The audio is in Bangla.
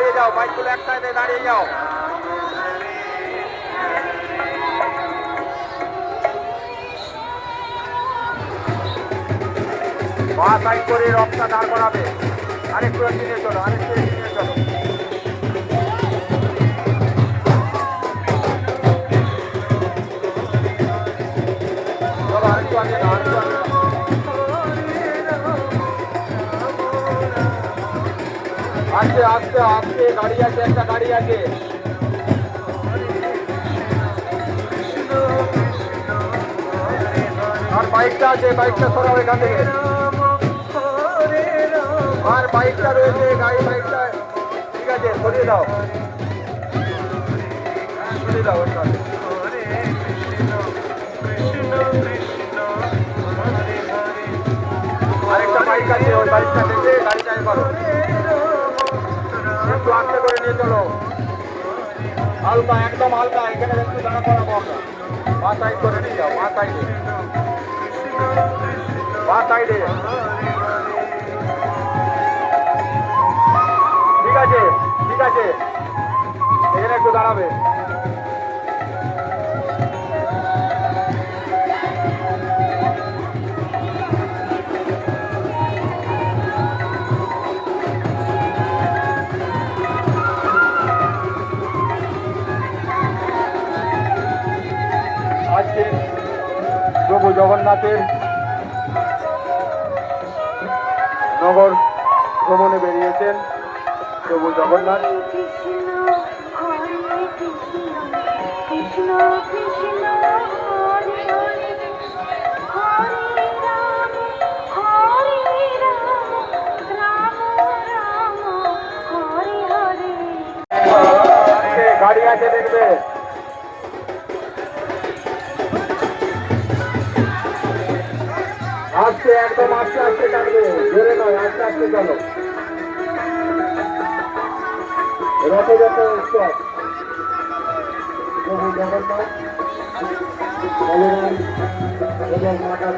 দাঁড়িয়ে যাও বাইকগুলো এক সাইডে দাঁড়িয়ে যাও। মা সাইড করে রক্তটা দাঁড় করাবে। আরেকটু এগিয়ে চলো, আরেকটু এগিয়ে চলো। চলো, আরেকটু আগে আরেকটু আগে আস্তে আস্তে আস্তে গাড়ি আছে, একটা গাড়ি আছে। আর বাইকটা আছে, বাইকটা সরাও এখান থেকে। আর বাইকটা রয়েছে, গাড়ি, বাইকটা। ঠিক আছে, সরিয়ে দাও। সরিয়ে দাও আরেকটা বাইক আছে, ওই বাইকটা দেখে গাড়িটা করো। একটু করে নিয়ে চলো। হালকা, একদম হালকা, এখানে একটু দাঁড়া করাবো আমরা মা সাইড করে নিয়ে যাও মা সাইডে মা সাইডে ঠিক আছে ঠিক আছে। এখানে একটু দাঁড়াবে। প্রভু জগন্নাথের নগর ভ্রমণে বেরিয়েছেন প্রভু জগন্নাথ। হরে কৃষ্ণ হরে আস্তে একদম আস্তে আস্তে কাটবে। ধরে নয় আস্তে আস্তে চলো রথযাত্রা উৎসব প্রভু জগন্নাথ এবং মাতা